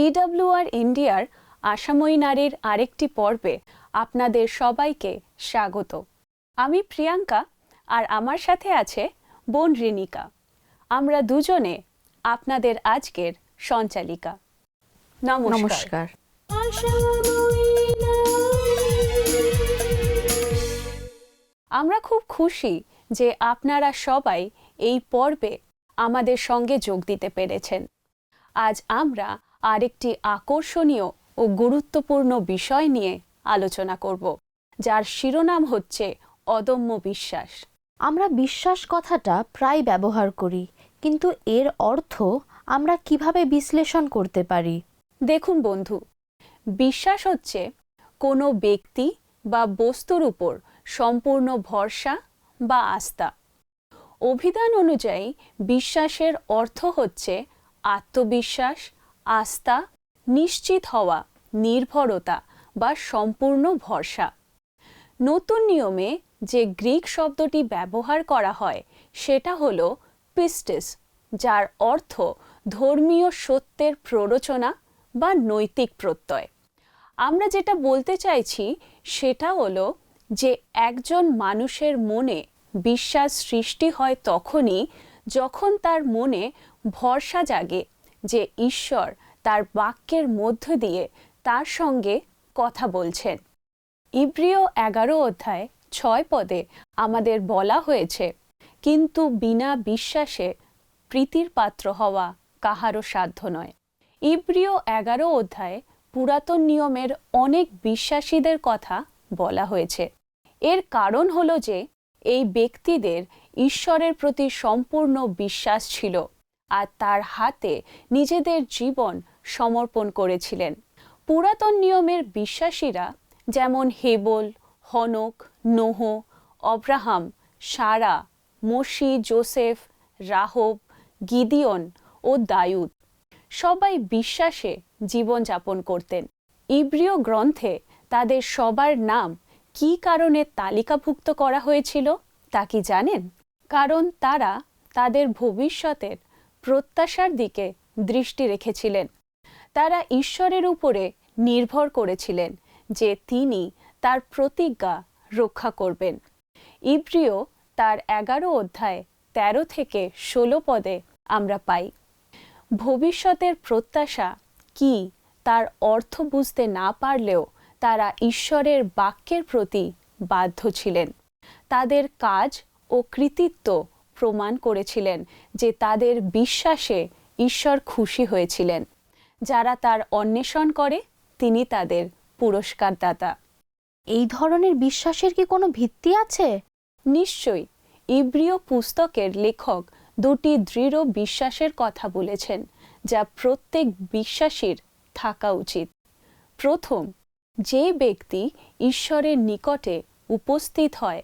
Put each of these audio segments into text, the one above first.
টিডাব্লিউআর ইন্ডিয়ার আশাময়ী নারীর আরেকটি পর্বে আপনাদের সবাইকে স্বাগত। আমি প্রিয়াঙ্কা আর আমার সাথে আছে বোন রিনিকা। আমরা দুজনে আপনাদের আজকের সঞ্চালিকা। নমস্কার। নমস্কার। আমরা খুব খুশি যে আপনারা সবাই এই পর্বে আমাদের সঙ্গে যোগ দিতে পেরেছেন। আজ আমরা আরেকটি আকর্ষণীয় ও গুরুত্বপূর্ণ বিষয় নিয়ে আলোচনা করব যার শিরোনাম হচ্ছে অদম্য বিশ্বাস। আমরা বিশ্বাস কথাটা প্রায় ব্যবহার করি কিন্তু এর অর্থ আমরা কীভাবে বিশ্লেষণ করতে পারি? দেখুন বন্ধু বিশ্বাস হচ্ছে কোনো ব্যক্তি বা বস্তুর উপর সম্পূর্ণ ভরসা বা আস্থা। অভিধান অনুযায়ী বিশ্বাসের অর্থ হচ্ছে আত্মবিশ্বাস আস্থা, নিশ্চিত হওয়া, নির্ভরতা বা সম্পূর্ণ ভরসা। নতুন নিয়মে যে গ্রিক শব্দটি ব্যবহার করা হয়, সেটা হল পিস্টিস, যার অর্থ ধর্মীয় সত্যের প্ররোচনা বা নৈতিক প্রত্যয়। আমরা যেটা বলতে চাইছি, সেটা হলো যে একজন মানুষের মনে বিশ্বাস সৃষ্টি হয় তখনই যখন তার মনে ভরসা জাগে যে ঈশ্বর তার বাক্যের মধ্য দিয়ে তার সঙ্গে কথা বলছেন। ইব্রিয় এগারো অধ্যায় ছয় পদে আমাদের বলা হয়েছে, কিন্তু বিনা বিশ্বাসে প্রীতির পাত্র হওয়া কাহারও সাধ্য নয়। ইব্রিয় এগারো অধ্যায়ে পুরাতন নিয়মের অনেক বিশ্বাসীদের কথা বলা হয়েছে। এর কারণ হলো যে, এই ব্যক্তিদের ঈশ্বরের প্রতি সম্পূর্ণ বিশ্বাস ছিল। আর তার হাতে নিজেদের জীবন সমর্পণ করেছিলেন। পুরাতন নিয়মের বিশ্বাসীরা যেমন হেবল, হনক, নোহ, অব্রাহাম, সারা মসি জোসেফ, রাহব, গিদিয়ন ও দায়ুদ সবাই বিশ্বাসে জীবনযাপন করতেন। ইব্রিয় গ্রন্থে তাদের সবার নাম কী কারণে তালিকাভুক্ত করা হয়েছিল তা কি জানেন? কারণ তারা তাদের ভবিষ্যতের প্রত্যাশার দিকে দৃষ্টি রেখেছিলেন। তারা ঈশ্বরের উপরে নির্ভর করেছিলেন যে তিনি তার প্রতিজ্ঞা রক্ষা করবেন। ইব্রিয় তার এগারো অধ্যায় তেরো থেকে ষোলো পদে আমরা পাই, ভবিষ্যতের প্রত্যাশা কি তার অর্থ বুঝতে না পারলেও তারা ঈশ্বরের বাক্যের প্রতি বাধ্য ছিলেন। তাদের কাজ ও কৃতিত্ব প্রমাণ করেছিলেন যে তাদের বিশ্বাসে ঈশ্বর খুশি হয়েছিলেন। যারা তার অন্বেষণ করে তিনি তাদের পুরস্কারদাতা। এই ধরনের বিশ্বাসের কি কোনো ভিত্তি আছে? নিশ্চয়ই ইব্রিয় পুস্তকের লেখক দুটি দৃঢ় বিশ্বাসের কথা বলেছেন যা প্রত্যেক বিশ্বাসীর থাকা উচিত। প্রথম যে ব্যক্তি ঈশ্বরের নিকটে উপস্থিত হয়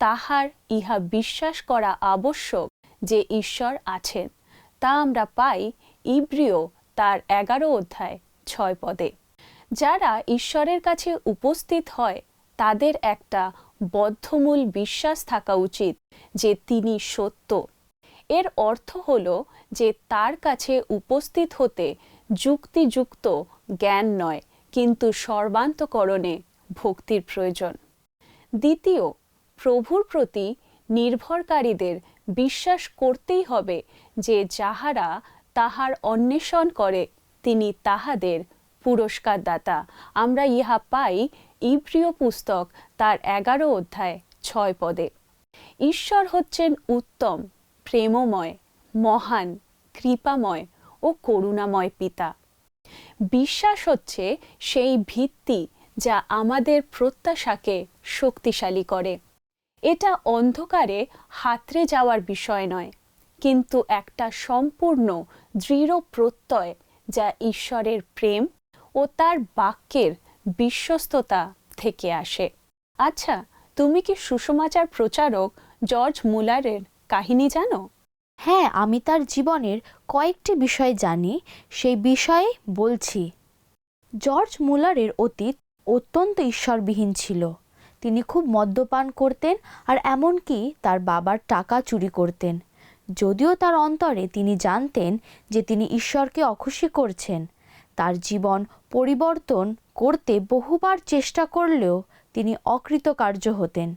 তাহার ইহা বিশ্বাস করা আবশ্যক যে ঈশ্বর আছেন। তা আমরা পাই ইব্রিয় তার এগারো অধ্যায়, ছয় পদে। যারা ঈশ্বরের কাছে উপস্থিত হয়, তাদের একটা বদ্ধমূল বিশ্বাস থাকা উচিত যে তিনি সত্য। এর অর্থ হল যে তার কাছে উপস্থিত হতে যুক্তিযুক্ত জ্ঞান নয়, কিন্তু সর্বান্তকরণে ভক্তির প্রয়োজন। দ্বিতীয় প্রভুর প্রতি নির্ভরকারীদের বিশ্বাস করতেই হবে যে যাহারা তাহার অন্বেষণ করে, তিনি তাহাদের পুরস্কার দাতা আমরা ইহা পাই ইব্রিয় পুস্তক, তার এগারো অধ্যায়, ছয় পদে। ঈশ্বর হচ্ছেন উত্তম, প্রেমময়, মহান, কৃপাময় ও করুণাময় পিতা। বিশ্বাস হচ্ছে সেই ভিত্তি যা আমাদের প্রত্যাশাকে শক্তিশালী করে। এটা অন্ধকারে হাতড়ে যাওয়ার বিষয় নয়, কিন্তু একটা সম্পূর্ণ দৃঢ় প্রত্যয় যা ঈশ্বরের প্রেম ও তার বাক্যের বিশ্বস্ততা থেকে আসে। আচ্ছা তুমি কি সুসমাচার প্রচারক জর্জ মুলারের কাহিনী জানো? হ্যাঁ আমি তার জীবনের কয়েকটি বিষয় জানি। সেই বিষয়ে বলছি। জর্জ মুলারের অতীত অত্যন্ত ঈশ্বরবিহীন ছিল। তিনি খুব মদ্যপান করতেন আর এমনকি তার বাবার টাকা চুরি করতেন। যদিও তার অন্তরে তিনি জানতেন যে তিনি ঈশ্বরকে অখুশি করছেন। তার জীবন পরিবর্তন করতে বহুবার চেষ্টা করলেও তিনি অকৃতকার্য হতেন।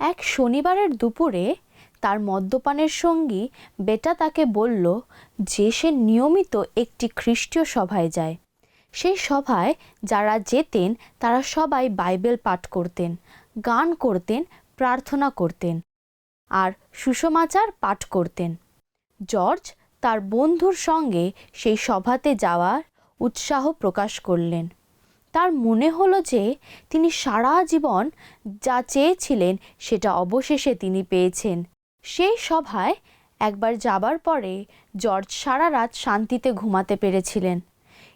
এক শনিবারের দুপুরে তার মদ্যপানের সঙ্গী বেটা তাকে বলল যে সে নিয়মিত একটি খ্রিস্টীয় সভায় যায়। সেই সভায় যারা যেতেন, তারা সবাই বাইবেল পাঠ করতেন, গান করতেন, প্রার্থনা করতেন আর সুষমাচার পাঠ করতেন। জর্জ তার বন্ধুর সঙ্গে সেই সভাতে যাওয়ার উৎসাহ প্রকাশ করলেন। তার মনে হলো যে তিনি সারা জীবন যা চেয়েছিলেন, সেটা অবশেষে তিনি পেয়েছেন। সেই সভায় একবার যাবার পরে জর্জ সারা রাত শান্তিতে ঘুমাতে পেরেছিলেন।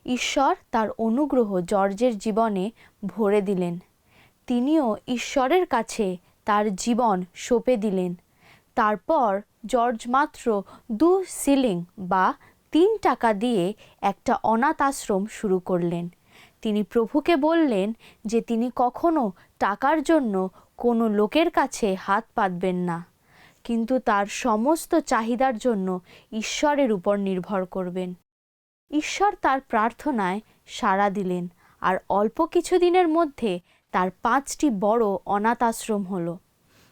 ঈশ্বর তার অনুগ্রহ জর্জের জীবনে ভরে দিলেন। তিনিও ঈশ্বরের কাছে তার জীবন সঁপে দিলেন। তারপর জর্জ মাত্র দু সিলিং বা তিন টাকা দিয়ে একটা অনাথ আশ্রম শুরু করলেন। তিনি প্রভুকে বললেন যে তিনি কখনো টাকার জন্য কোনো লোকের কাছে হাত পাতবেন না, কিন্তু তার সমস্ত চাহিদার জন্য ঈশ্বরের উপর নির্ভর করবেন। ঈশ্বর তার প্রার্থনায় সাড়া দিলেন আর অল্প কিছুদিনের মধ্যে তার পাঁচটি বড় অনাথ আশ্রম হলো।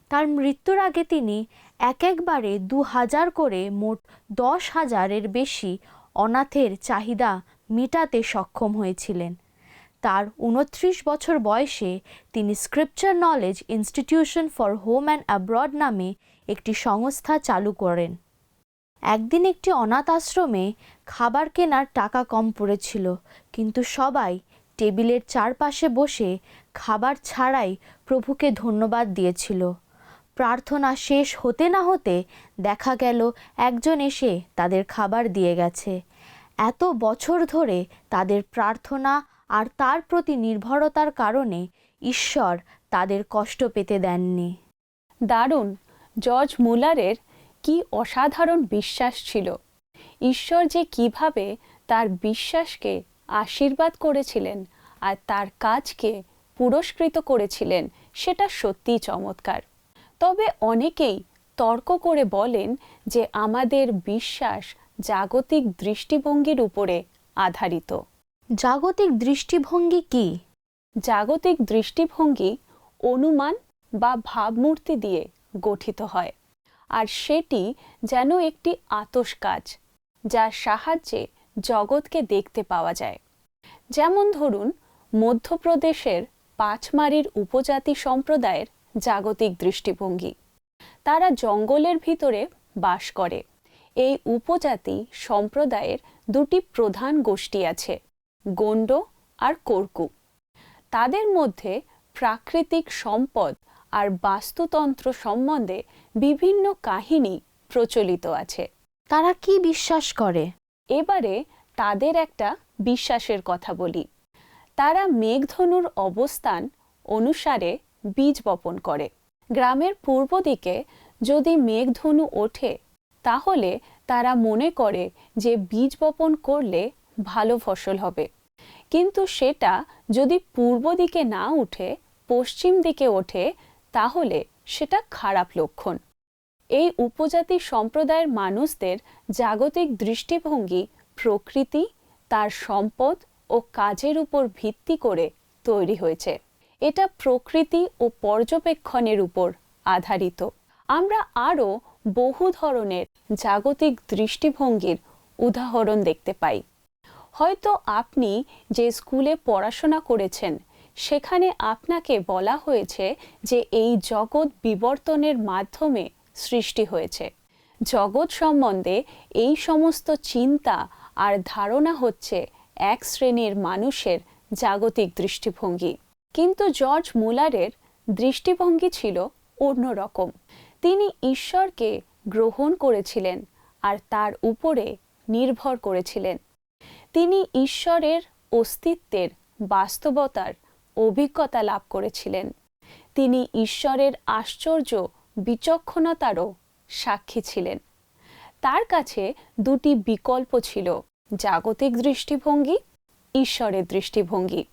তার মৃত্যুর আগে তিনি এক একবারে দু হাজার করে মোট দশ হাজারের বেশি অনাথের চাহিদা মেটাতে সক্ষম হয়েছিলেন। তার উনত্রিশ বছর বয়সে তিনি scripture knowledge institution for home and abroad নামে একটি সংস্থা চালু করেন। একদিন একটি অনাথ আশ্রমে খাবার কেনার টাকা কম পড়েছিল, কিন্তু সবাই টেবিলের চারপাশে বসে খাবার ছাড়াই প্রভুকে ধন্যবাদ দিয়েছিল। প্রার্থনা শেষ হতে না হতে দেখা গেল, একজন এসে তাদের খাবার দিয়ে গেছে। এত বছর ধরে তাদের প্রার্থনা আর তার প্রতি নির্ভরতার কারণে ঈশ্বর তাদের কষ্ট পেতে দেননি। দারুণ, জর্জ মুলারের কি অসাধারণ বিশ্বাস ছিল? ঈশ্বর যে কীভাবে তার বিশ্বাসকে আশীর্বাদ করেছিলেন আর তার কাজকে পুরস্কৃত করেছিলেন সেটা সত্যিই চমৎকার। তবে অনেকেই তর্ক করে বলেন যে আমাদের বিশ্বাস জাগতিক দৃষ্টিভঙ্গির উপরে আধারিত। জাগতিক দৃষ্টিভঙ্গি কি? জাগতিক দৃষ্টিভঙ্গি অনুমান বা ভাবমূর্তি দিয়ে গঠিত হয়। আর সেটি যেন একটি আতস কাজ যার সাহায্যে জগৎকে দেখতে পাওয়া যায়। যেমন ধরুন, মধ্যপ্রদেশের পাঁচমারির উপজাতি সম্প্রদায়ের জাগতিক দৃষ্টিভঙ্গি। তারা জঙ্গলের ভিতরে বাস করে। এই উপজাতি সম্প্রদায়ের দুটি প্রধান গোষ্ঠী আছে, গণ্ড আর কোরকু। তাদের মধ্যে প্রাকৃতিক সম্পদ আর বাস্তুতন্ত্র সম্বন্ধে বিভিন্ন কাহিনী প্রচলিত আছে। তারা কি বিশ্বাস করে? এবারে তাদের একটা বিশ্বাসের কথা বলি। তারা মেঘধনুর অবস্থান অনুসারে বীজ বপন করে। গ্রামের পূর্ব দিকে যদি মেঘধনু ওঠে তাহলে তারা মনে করে যে বীজ বপন করলে ভালো ফসল হবে। কিন্তু সেটা যদি পূর্ব দিকে না উঠে পশ্চিম দিকে ওঠে তাহলে সেটা খারাপ লক্ষণ। এই উপজাতি সম্প্রদায়ের মানুষদের জাগতিক দৃষ্টিভঙ্গি, প্রকৃতি, তার সম্পদ ও কাজের উপর ভিত্তি করে তৈরি হয়েছে। এটা প্রকৃতি ও পর্যবেক্ষণের উপর আধারিত। আমরা আরও বহু ধরনের জাগতিক দৃষ্টিভঙ্গির উদাহরণ দেখতে পাই। হয়তো আপনি যে স্কুলে পড়াশোনা করেছেন, সেখানে আপনাকে বলা হয়েছে যে এই জগৎ বিবর্তনের মাধ্যমে সৃষ্টি হয়েছে। জগৎ সম্বন্ধে এই সমস্ত চিন্তা আর ধারণা হচ্ছে এক শ্রেণির মানুষের জাগতিক দৃষ্টিভঙ্গি। কিন্তু জর্জ মুলারের দৃষ্টিভঙ্গি ছিল অন্যরকম তিনি ঈশ্বরকে গ্রহণ করেছিলেন আর তার উপরে নির্ভর করেছিলেন। তিনি ঈশ্বরের অস্তিত্বের বাস্তবতার অভিজ্ঞতা লাভ করেছিলেন। তিনি ঈশ্বরের আশ্চর্য বিচক্ষণতারও সাক্ষী ছিলেন। তার কাছে দুটি বিকল্প ছিল, জাগতিক দৃষ্টিভঙ্গি, ঈশ্বরের দৃষ্টিভঙ্গি,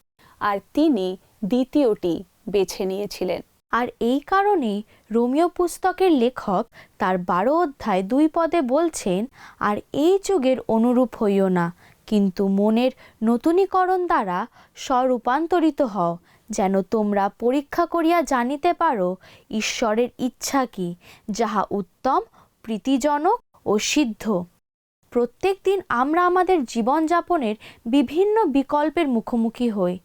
আর তিনি দ্বিতীয়টি বেছে নিয়েছিলেন। আর এই কারণেই রোমিও পুস্তকের লেখক তার বারো অধ্যায় দুই পদে বলছেন, আর এই যুগের অনুরূপ হইও না, কিন্তু মনের নতুনীকরণ দ্বারা স্বরূপান্তরিত হও যেন তোমরা পরীক্ষা করিয়া জানিতে পারো ঈশ্বরের ইচ্ছা কি, যাহা উত্তম, প্রীতিজনক ও সিদ্ধ। প্রত্যেক দিন আমরা আমাদের জীবনযাপনের বিভিন্ন বিকল্পের মুখোমুখি হই।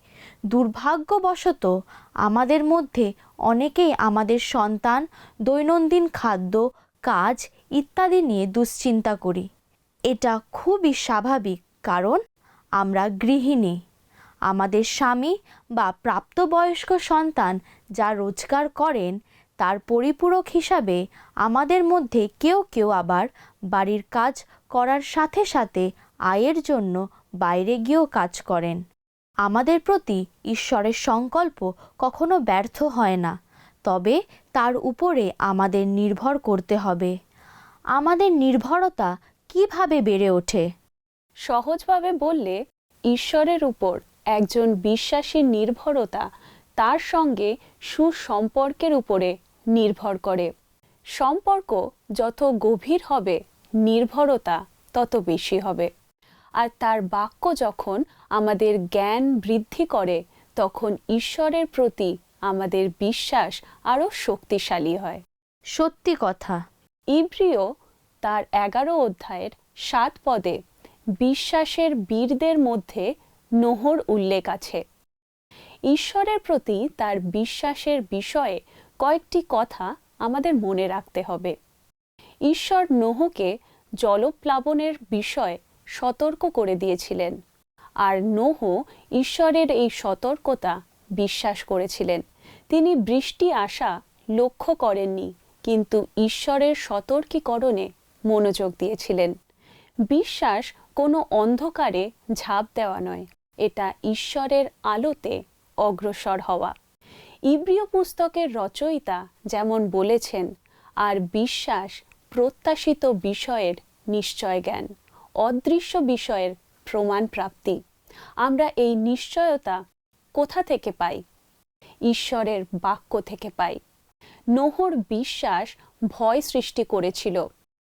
দুর্ভাগ্যবশত আমাদের মধ্যে অনেকেই আমাদের সন্তান, দৈনন্দিন খাদ্য, কাজ ইত্যাদি নিয়ে দুশ্চিন্তা করি। এটা খুবই স্বাভাবিক, কারণ আমরা গৃহিণী। আমাদের স্বামী বা প্রাপ্তবয়স্ক সন্তান যা রোজগার করেন, তার পরিপূরক হিসাবে আমাদের মধ্যে কেউ কেউ আবার বাড়ির কাজ করার সাথে সাথে আয়ের জন্য বাইরে গিয়েও কাজ করেন। আমাদের প্রতি ঈশ্বরের সংকল্প কখনো ব্যর্থ হয় না, তবে তার উপরে আমাদের নির্ভর করতে হবে। আমাদের নির্ভরতা কীভাবে বেড়ে ওঠে? সহজভাবে বললে, ঈশ্বরের উপর একজন বিশ্বাসীর নির্ভরতা তার সঙ্গে সুসম্পর্কের উপরে নির্ভর করে। সম্পর্ক যত গভীর হবে নির্ভরতা তত বেশি হবে। আর তার বাক্য যখন আমাদের জ্ঞান বৃদ্ধি করে তখন ঈশ্বরের প্রতি আমাদের বিশ্বাস আরও শক্তিশালী হয়। সত্যি কথা। ইব্রিয় তার এগারো অধ্যায়ের সাত পদে বিশ্বাসের বীরদের মধ্যে নোহর উল্লেখ আছে। ঈশ্বরের প্রতি তার বিশ্বাসের বিষয়ে কয়েকটি কথা আমাদের মনে রাখতে হবে। ঈশ্বর নোহকে জলপ্লাবনের বিষয়ে সতর্ক করে দিয়েছিলেন আর নোহ ঈশ্বরের এই সতর্কতা বিশ্বাস করেছিলেন। তিনি বৃষ্টি আসা লক্ষ্য করেননি, কিন্তু ঈশ্বরের সতর্কীকরণে মনোযোগ দিয়েছিলেন। বিশ্বাস কোনো অন্ধকারে ঝাঁপ দেওয়া নয়, এটা ঈশ্বরের আলোতে অগ্রসর হওয়া। ইব্রিয় পুস্তকের রচয়িতা যেমন বলেছেন, আর বিশ্বাস প্রত্যাশিত বিষয়ের নিশ্চয় জ্ঞান, অদৃশ্য বিষয়ের প্রমাণ প্রাপ্তি। আমরা এই নিশ্চয়তা কোথা থেকে পাই? ঈশ্বরের বাক্য থেকে পাই। নোহর বিশ্বাস ভয় সৃষ্টি করেছিল।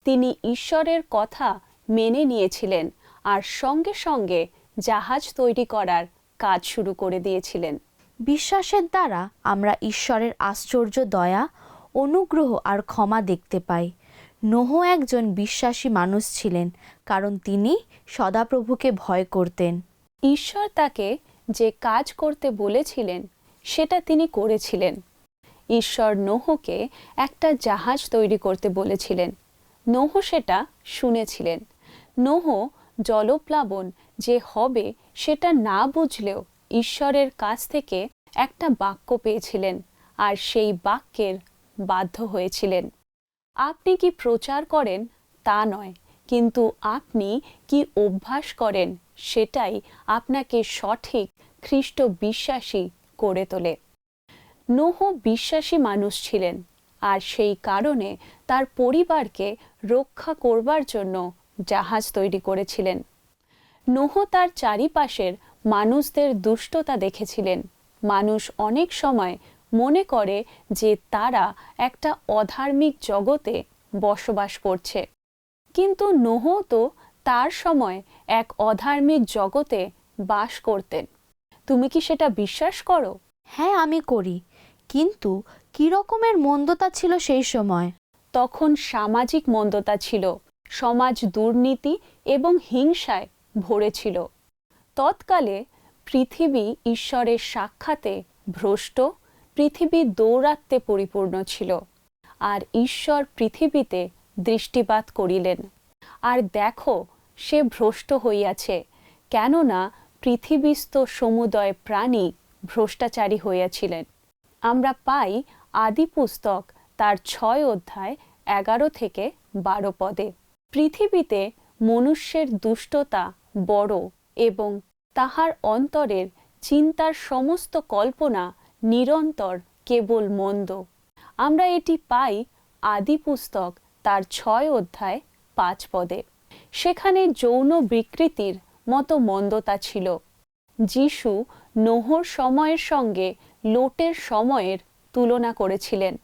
তিনি ঈশ্বরের কথা মেনে নিয়েছিলেন আর সঙ্গে সঙ্গে জাহাজ তৈরি করার কাজ শুরু করে দিয়েছিলেন। বিশ্বাসের দ্বারা আমরা ঈশ্বরের আশ্চর্য দয়া অনুগ্রহ আর ক্ষমা দেখতে পাই। নোহ একজন বিশ্বাসী মানুষ ছিলেন কারণ তিনি সদাপ্রভুকে ভয় করতেন। ঈশ্বর তাকে যে কাজ করতে বলেছিলেন সেটা তিনি করেছিলেন। ঈশ্বর নোহকে একটা জাহাজ তৈরি করতে বলেছিলেন। নোহ সেটা শুনেছিলেন। নোহ জলপ্লাবন যে হবে সেটা না বুঝলেও ঈশ্বরের কাছ থেকে একটা বাক্য পেয়েছিলেন আর সেই বাক্যের বাধ্য হয়েছিলেন। আপনি কি প্রচার করেন? তা নয়। কিন্তু আপনি কি অভ্যাস করেন? সেটাই আপনাকে সঠিক খ্রিস্ট বিশ্বাসী করে তোলে। নোহ বিশ্বাসী মানুষ ছিলেন আর সেই কারণে তার পরিবারকে রক্ষা করবার জন্য জাহাজ তৈরি করেছিলেন। নোহ তার চারিপাশের মানুষদের দুষ্টতা দেখেছিলেন। মানুষ অনেক সময় মনে করে যে তারা একটা অধার্মিক জগতে বসবাস করছে। কিন্তু নোহ তো তার সময় এক অধার্মিক জগতে বাস করতেন। তুমি কি সেটা বিশ্বাস করো? হ্যাঁ আমি করি। কিন্তু কী রকমের মন্দতা ছিল সেই সময়? তখন সামাজিক মন্দতা ছিল। সমাজ দুর্নীতি এবং হিংসায় ভরেছিল। তৎকালে পৃথিবী ঈশ্বরের সাক্ষাতে ভ্রষ্ট, পৃথিবী দৌরাত্মে পরিপূর্ণ ছিল। আর ঈশ্বর পৃথিবীতে দৃষ্টিপাত করিলেন। আর দেখো, সে ভ্রষ্ট হইয়াছে, কেননা পৃথিবীস্থ সমুদয় প্রাণী ভ্রষ্টাচারী হইয়াছিলেন। আমরা পাই আদি পুস্তক তার ছয় অধ্যায় এগারো থেকে বারো পদে। পৃথিবীতে মনুষ্যের দুষ্টতা বড় এবং তাহার অন্তরের চিন্তার সমস্ত কল্পনা নিরন্তর কেবল মন্দ। আমরা এটি পাই আদি পুস্তক তার ছয় অধ্যায় পাঁচ পদে। সেখানে যৌন বিকৃতির মতো মন্দতা ছিল। যিশু নোহর সময়ের সঙ্গে লোটের সময়ের তুলনা করেছিলেন।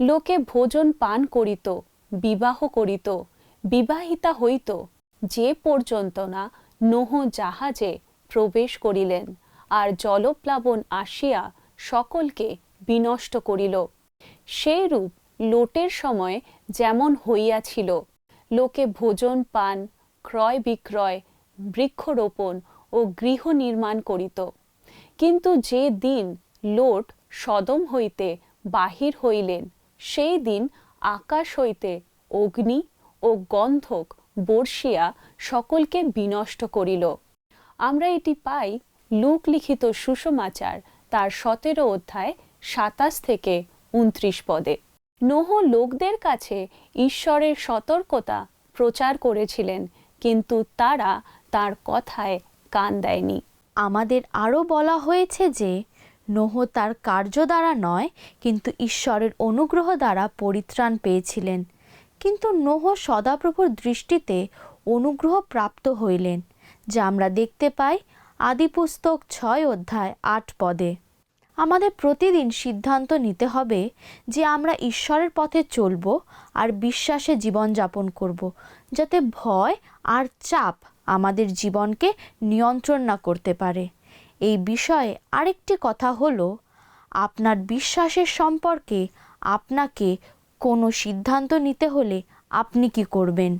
লোকে ভোজন পান করিত, বিবাহ করিত বিবাহিতা হইত, যে পর্যন্ত না নোহ জাহাজে প্রবেশ করিলেন আর জলপ্লাবন আসিয়া সকলকে বিনষ্ট করিল। সেইরূপ লোটের সময় যেমন হইয়াছিল, লোকে ভোজন, পান, ক্রয় বিক্রয়, বৃক্ষরোপণ ও গৃহ নির্মাণ করিত। কিন্তু যে দিন লোট সদম হইতে বাহির হইলেন, সেই দিন আকাশ হইতে অগ্নি ও গন্ধক বর্ষিয়া সকলকে বিনষ্ট করিল। আমরা এটি পাই লুক লিখিত সুষমাচার তার সতেরো অধ্যায় সাতাশ থেকে উনত্রিশ পদে। নোহ লোকদের কাছে ঈশ্বরের সতর্কতা প্রচার করেছিলেন, কিন্তু তারা তার কথায় কান দেয়নি। আমাদের আরও বলা হয়েছে যে, নোহ তার কার্য দ্বারা নয়, কিন্তু ঈশ্বরের অনুগ্রহ দ্বারা পরিত্রাণ পেয়েছিলেন। কিন্তু নোহ সদাপ্রভুর দৃষ্টিতে অনুগ্রহ প্রাপ্ত হইলেন, যা আমরা দেখতে পাই আদিপুস্তক ছয় অধ্যায় আট পদে। আমাদের প্রতিদিন সিদ্ধান্ত নিতে হবে যে আমরা ঈশ্বরের পথে চলব আর বিশ্বাসে জীবনযাপন করব, যাতে ভয় আর চাপ আমাদের জীবনকে নিয়ন্ত্রণ না করতে পারে। এই বিষয়ে আরেকটি কথা হলো, আপনার বিশ্বাসের সম্পর্কে আপনাকে কোনো সিদ্ধান্ত নিতে হলে আপনি কি করবেন?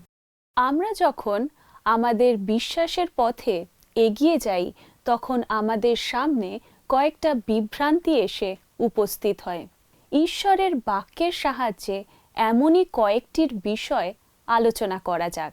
আমরা যখন আমাদের বিশ্বাসের পথে এগিয়ে যাই, তখন আমাদের সামনে কয়েকটা বিভ্রান্তি এসে উপস্থিত হয়। ঈশ্বরের বাক্যের সাহায্যে এমনই কয়েকটির বিষয় আলোচনা করা যাক।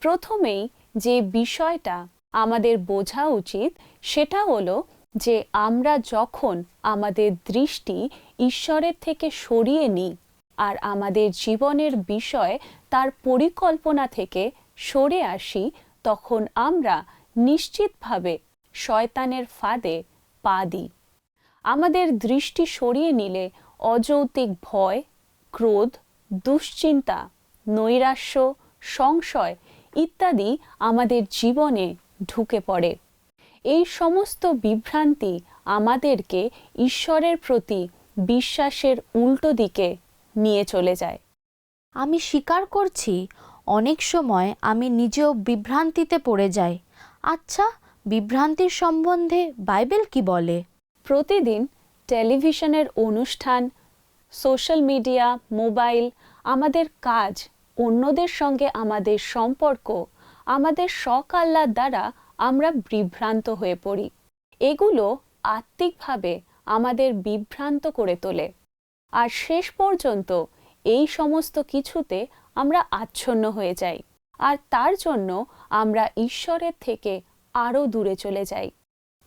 প্রথমেই যে বিষয়টা আমাদের বোঝা উচিত, সেটা হলো যে আমরা যখন আমাদের দৃষ্টি ঈশ্বরের থেকে সরিয়ে নিই আর আমাদের জীবনের বিষয় তার পরিকল্পনা থেকে সরে আসি, তখন আমরা নিশ্চিতভাবে শয়তানের ফাঁদে পা দিই। আমাদের দৃষ্টি সরিয়ে নিলে অযৌক্তিক ভয়, ক্রোধ, দুশ্চিন্তা, নৈরাশ্য, সংশয় ইত্যাদি আমাদের জীবনে ঢুকে পড়ে। এই সমস্ত বিভ্রান্তি আমাদেরকে ঈশ্বরের প্রতি বিশ্বাসের উল্টো দিকে নিয়ে চলে যায়। আমি স্বীকার করছি অনেক সময় আমি নিজেও বিভ্রান্তিতে পড়ে যাই। আচ্ছা বিভ্রান্তির সম্বন্ধে বাইবেল কি বলে? প্রতিদিন টেলিভিশনের অনুষ্ঠান সোশ্যাল মিডিয়া মোবাইল আমাদের কাজ অন্যদের সঙ্গে আমাদের সম্পর্ক আমাদের আহ্লাদ দ্বারা আমরা বিভ্রান্ত হয়ে পড়ি। এগুলো আত্মিকভাবে আমাদের বিভ্রান্ত করে তোলে। আর শেষ পর্যন্ত এই সমস্ত কিছুতে আমরা আচ্ছন্ন হয়ে যাই। আর তার জন্য আমরা ঈশ্বরের থেকে আরও দূরে চলে যাই।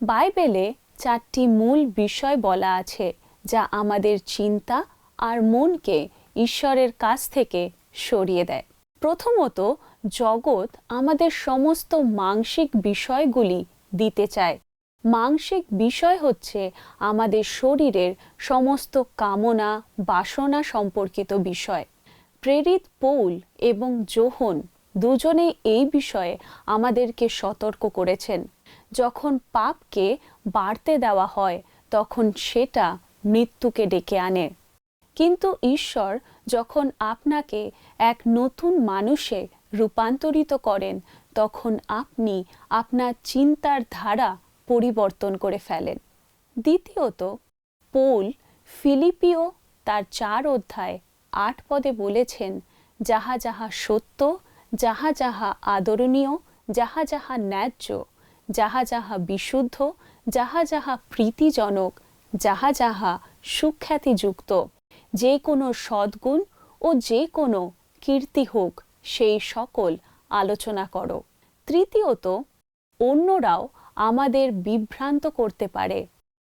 বাইবেলে চারটি মূল বিষয় বলা আছে যা আমাদের চিন্তা আর মনকে ঈশ্বরের কাছ থেকে সরিয়ে দেয়। প্রথমত, জগৎ আমাদের সমস্ত মানসিক বিষয়গুলি দিতে চায়। মানসিক বিষয় হচ্ছে আমাদের শরীরের সমস্ত কামনা, বাসনা সম্পর্কিত বিষয়। প্রেরিত পৌল এবং যোহন দুজনে এই বিষয়ে আমাদেরকে সতর্ক করেছেন। যখন পাপকে বাড়তে দেওয়া হয়, তখন সেটা মৃত্যুকে ডেকে আনে। কিন্তু ঈশ্বর যখন আপনাকে এক নতুন মানুষে রূপান্তরিত করেন, তখন আপনি আপনার চিন্তার ধারা পরিবর্তন করে ফেলেন। দ্বিতীয়ত, পোল ফিলিপিও তার চার অধ্যায় আট পদে বলেছেন, যাহা যাহা সত্য, যাহা যাহা আদরণীয়, যাহা যাহা ন্যায্য, যাহা যাহা বিশুদ্ধ, যাহা যাহা প্রীতিজনক, যাহা যাহা সুখ্যাতিযুক্ত, যে কোনো সদ্গুণ ও যে কোনো কীর্তি হোক, সেই সকল আলোচনা করো। তৃতীয়ত, অন্যরাও আমাদের বিভ্রান্ত করতে পারে।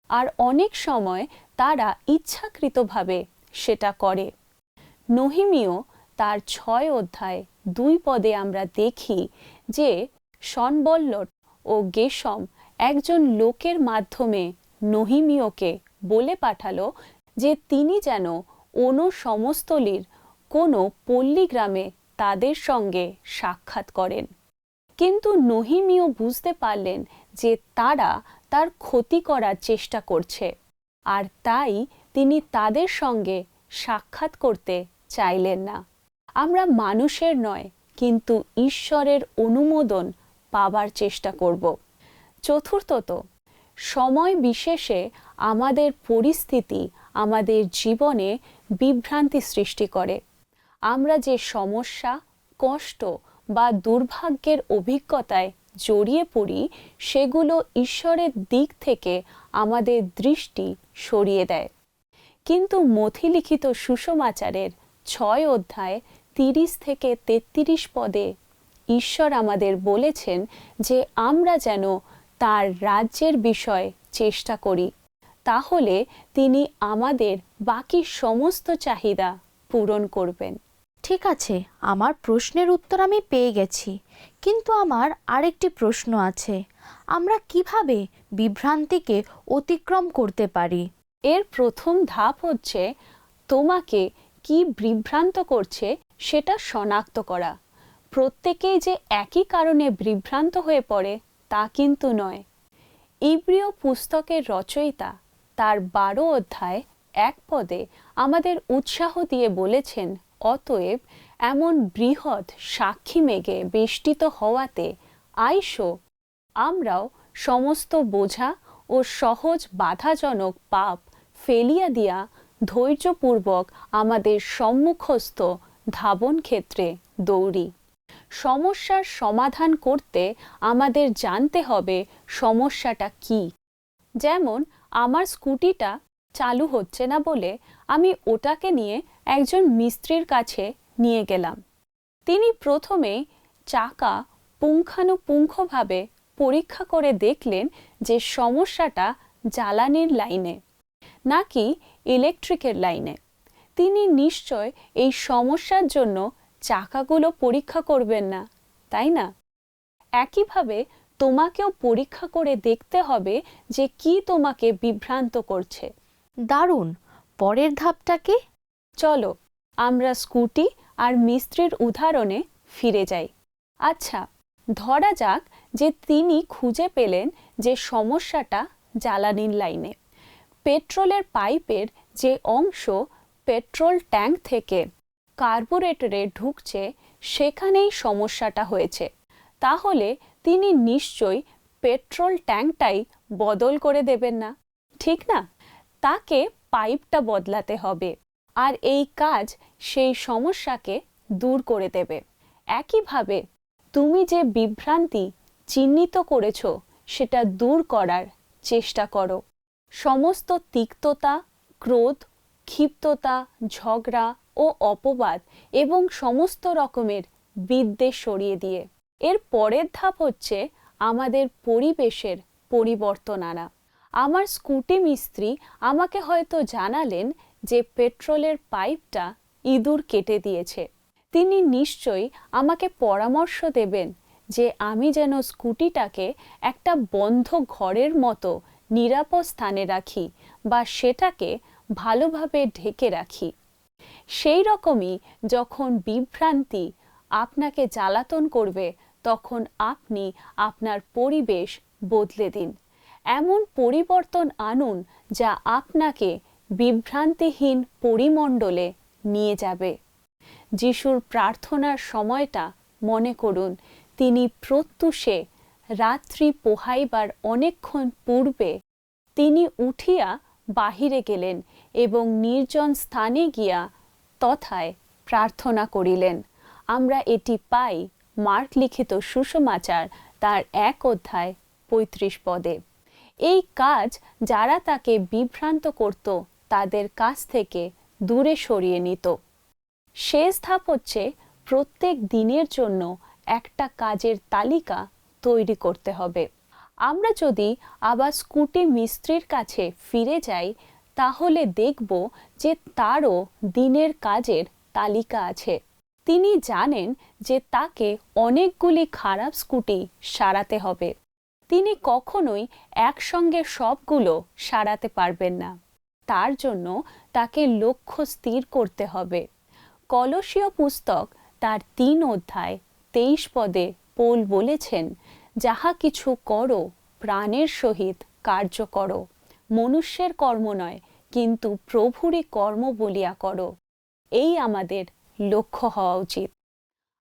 আর অনেক সময় তারা ইচ্ছাকৃতভাবে সেটা করে। নহিমীয় তার ছয় অধ্যায় দুই পদে আমরা দেখি যে সনবল্লট ও গেশম একজন লোকের মাধ্যমে নহিমীয়কে বলে পাঠালো যে তিনি যেন অনু সমস্তলির কোনো পল্লীগ্রামে তাদের সঙ্গে সাক্ষাৎ করেন। কিন্তু নহিমীয় বুঝতে পারলেন যে তারা তার ক্ষতি করার চেষ্টা করছে। আর তাই তিনি তাদের সঙ্গে সাক্ষাৎ করতে চাইলেন না। আমরা মানুষের নয়, কিন্তু ঈশ্বরের অনুমোদন পাবার চেষ্টা করব। চতুর্থত, সময় বিশেষে আমাদের পরিস্থিতি আমাদের জীবনে বিভ্রান্তি সৃষ্টি করে। আমরা যে সমস্যা, কষ্ট বা দুর্ভাগ্যের অভিজ্ঞতায় জড়িয়ে পড়ি, সেগুলো ঈশ্বরের দিক থেকে আমাদের দৃষ্টি সরিয়ে দেয়। কিন্তু মথিলিখিত সুষমাচারের ছয় অধ্যায় তিরিশ থেকে তেত্রিশ পদে ঈশ্বর আমাদের বলেছেন যে আমরা যেন তার রাজ্যের বিষয়ে চেষ্টা করি। তাহলে তিনি আমাদের বাকি সমস্ত চাহিদা পূরণ করবেন। ঠিক আছে, আমার প্রশ্নের উত্তর আমি পেয়ে গেছি। কিন্তু আমার আরেকটি প্রশ্ন আছে। আমরা কীভাবে বিভ্রান্তিকে অতিক্রম করতে পারি? এর প্রথম ধাপ হচ্ছে তোমাকে কি বিভ্রান্ত করছে সেটা শনাক্ত করা। প্রত্যেকেই যে একই কারণে বিভ্রান্ত হয়ে পড়ে তা কিন্তু নয়। ইব্রিয় পুস্তকের রচয়িতা তার বারো অধ্যায় এক পদে আমাদের উৎসাহ দিয়ে বলেছেন, অতএব এমন বৃহৎ সাক্ষী মেঘে বেষ্টিত হওয়াতে আইসো, আমরাও সমস্ত বোঝা ও সহজ বাধাজনক পাপ ফেলিয়া দিয়া ধৈর্যপূর্বক আমাদের সম্মুখস্থ ধাবন ক্ষেত্রে দৌড়ি। সমস্যার সমাধান করতে আমাদের জানতে হবে সমস্যাটা কি। যেমন, আমার স্কুটিটা চালু হচ্ছে না বলে আমি ওটাকে নিয়ে একজন মিস্ত্রির কাছে নিয়ে গেলাম। তিনি প্রথমে চাকা পুঙ্খানুপুঙ্খভাবে পরীক্ষা করে দেখলেন যে সমস্যাটা জ্বালানির লাইনে নাকি ইলেকট্রিকের লাইনে। তিনি নিশ্চয় এই সমস্যার জন্য চাকাগুলো পরীক্ষা করবেন না তাই না? একইভাবে তোমাকেও পরীক্ষা করে দেখতে হবে যে কি তোমাকে বিভ্রান্ত করছে। দারুণ! পরের ধাপটাকে চলো আমরা স্কুটি আর মিস্ত্রির উদাহরণে ফিরে যাই। আচ্ছা ধরা যাক যে তিনি খুঁজে পেলেন যে সমস্যাটা জ্বালানির লাইনে। পেট্রোলের পাইপের যে অংশ পেট্রোল ট্যাঙ্ক থেকে কার্বোরেটরে ঢুকছে, সেখানেই সমস্যাটা হয়েছে। তাহলে তিনি নিশ্চয়ই পেট্রোল ট্যাঙ্কটাই বদল করে দেবেন না, ঠিক না? তাকে পাইপটা বদলাতে হবে। আর এই কাজ সেই সমস্যাকে দূর করে দেবে। একইভাবে তুমি যে বিভ্রান্তি চিহ্নিত করেছ, সেটা দূর করার চেষ্টা করো। সমস্ত তিক্ততা, ক্রোধ, ক্ষিপ্ততা, ঝগড়া ও অপবাদ এবং সমস্ত রকমের বিদ্বেষ সরিয়ে দিয়ে। এর পরের ধাপ হচ্ছে আমাদের পরিবেশের পরিবর্তন আনা। আমার স্কুটি মিস্ত্রি আমাকে হয়তো জানালেন যে পেট্রোলের পাইপটা ইঁদুর কেটে দিয়েছে। তিনি নিশ্চয়ই আমাকে পরামর্শ দেবেন যে আমি যেন স্কুটিটাকে একটা বন্ধ ঘরের মতো নিরাপদ স্থানে রাখি বা সেটাকে ভালোভাবে ঢেকে রাখি। সেই রকমই যখন বিভ্রান্তি আপনাকে জ্বালাতন করবে, তখন আপনি আপনার পরিবেশ বদলে দিন। এমন পরিবর্তন আনুন যা আপনাকে বিভ্রান্তিহীন পরিমণ্ডলে নিয়ে যাবে। যিশুর প্রার্থনার সময়টা মনে করুন, তিনি প্রত্যুষে রাত্রি পোহাইবার অনেকক্ষণ পূর্বে তিনি উঠিয়া বাহিরে গেলেন এবং নির্জন স্থানে গিয়া তথায় প্রার্থনা করিলেন। আমরা এটি পাই মার্ক লিখিত সুষমাচার তার এক অধ্যায় পঁয়ত্রিশ পদে। এই কাজ যারা তাকে বিভ্রান্ত করত তাদের কাছ থেকে দূরে সরিয়ে নিত। শেষ ধাপ হচ্ছে প্রত্যেক দিনের জন্য একটা কাজের তালিকা তৈরি করতে হবে। আমরা যদি আবার স্কুটি মিস্ত্রির কাছে ফিরে যাই, তাহলে দেখব যে তারও দিনের কাজের তালিকা আছে। তিনি জানেন যে তাকে অনেকগুলি খারাপ স্কুটি সারাতে হবে। তিনি কখনোই একসঙ্গে সবগুলো সারাতে পারবেন না। তার জন্য তাকে লক্ষ্য স্থির করতে হবে। কলসীয় পুস্তক তার তিন অধ্যায় তেইশ পদে পোল বলেছেন, যাহা কিছু করো, প্রাণের সহিত কার্য করো। মনুষ্যের কর্ম নয়, কিন্তু প্রভুরই কর্ম বলিয়া করো। এই আমাদের লক্ষ্য হওয়া উচিত।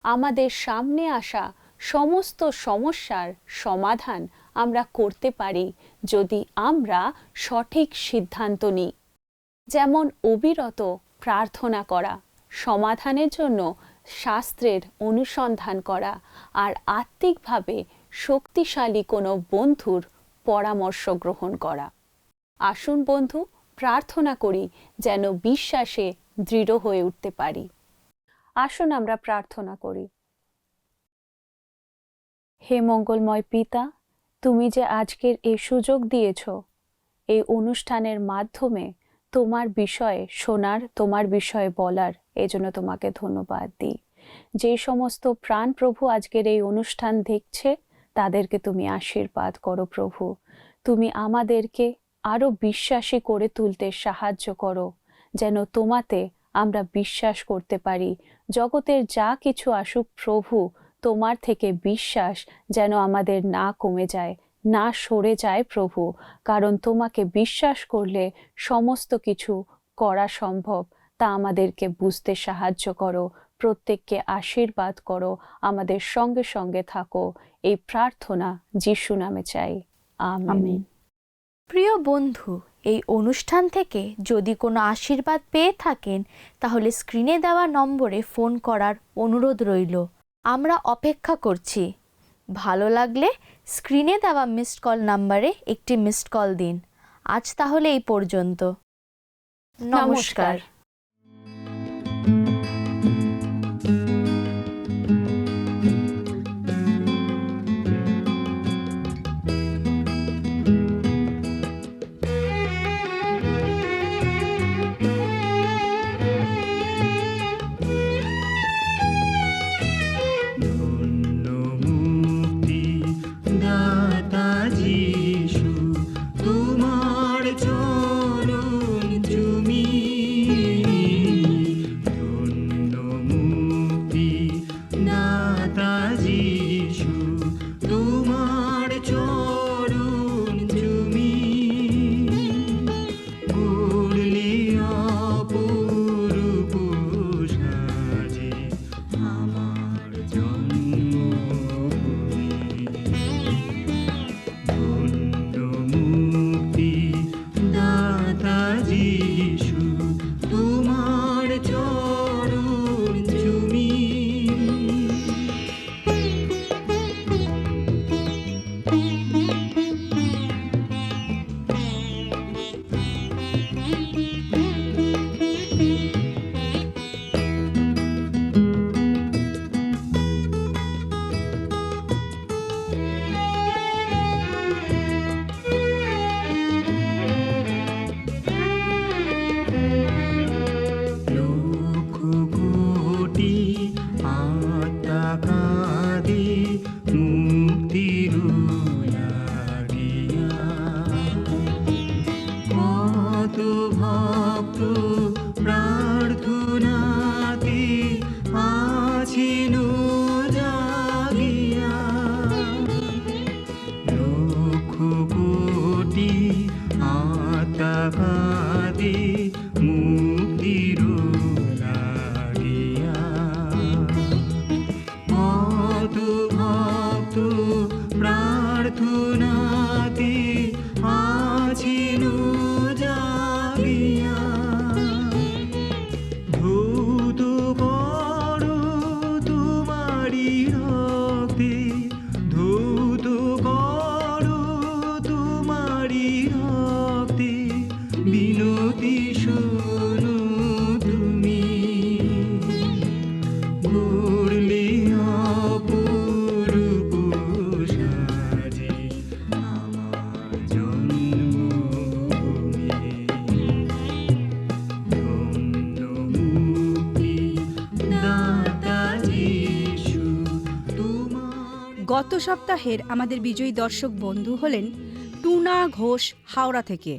আমাদের সামনে আসা সমস্ত সমস্যার সমাধান আমরা করতে পারি যদি আমরা সঠিক সিদ্ধান্ত নিই। যেমন অবিরত প্রার্থনা করা, সমাধানের জন্য শাস্ত্রের অনুসন্ধান করা আর আত্মিকভাবে শক্তিশালী কোনো বন্ধুর পরামর্শ গ্রহণ করা। আসুন বন্ধু, প্রার্থনা করি যেন বিশ্বাসে দৃঢ় হয়ে উঠতে পারি। আসুন আমরা প্রার্থনা করি। হে মঙ্গলময় পিতা তুমি যে আজকের এই সুযোগ দিয়েছ, এই অনুষ্ঠানের মাধ্যমে তোমার বিষয়ে শোনার, তোমার বিষয়ে বলার এজন্য তোমাকে ধন্যবাদ দিই। যে সমস্ত প্রাণ প্রভু আজকের এই অনুষ্ঠান দেখছে, তাদেরকে তুমি আশীর্বাদ করো প্রভু। তুমি আমাদেরকে আরও বিশ্বাসী করে তুলতে সাহায্য করো, যেন তোমাতে আমরা বিশ্বাস করতে পারি। জগতের যা কিছু আসুক প্রভু তোমার থেকে বিশ্বাস যেন আমাদের না কমে যায়, না সরে যায় প্রভু। কারণ তোমাকে বিশ্বাস করলে সমস্ত কিছু করা সম্ভব। তা আমাদেরকে বুঝতে সাহায্য করো, প্রত্যেককে আশীর্বাদ করো, আমাদের সঙ্গে সঙ্গে থাকো। এই প্রার্থনা যিশু নামে চাই। আমেন। প্রিয় বন্ধু, এই অনুষ্ঠান থেকে যদি কোনো আশীর্বাদ পেয়ে থাকেন, তাহলে স্ক্রিনে দেওয়া নম্বরে ফোন করার অনুরোধ রইল। আমরা অপেক্ষা করছি। ভালো লাগলে স্ক্রিনে দেওয়া মিসড কল নাম্বারে একটি মিসড কল দিন। আজ তাহলে এই পর্যন্ত। নমস্কার। সপ্তাহের আমাদের বিজয়ী দর্শক বন্ধু হলেন টুনা ঘোষ হাওড়া থেকে।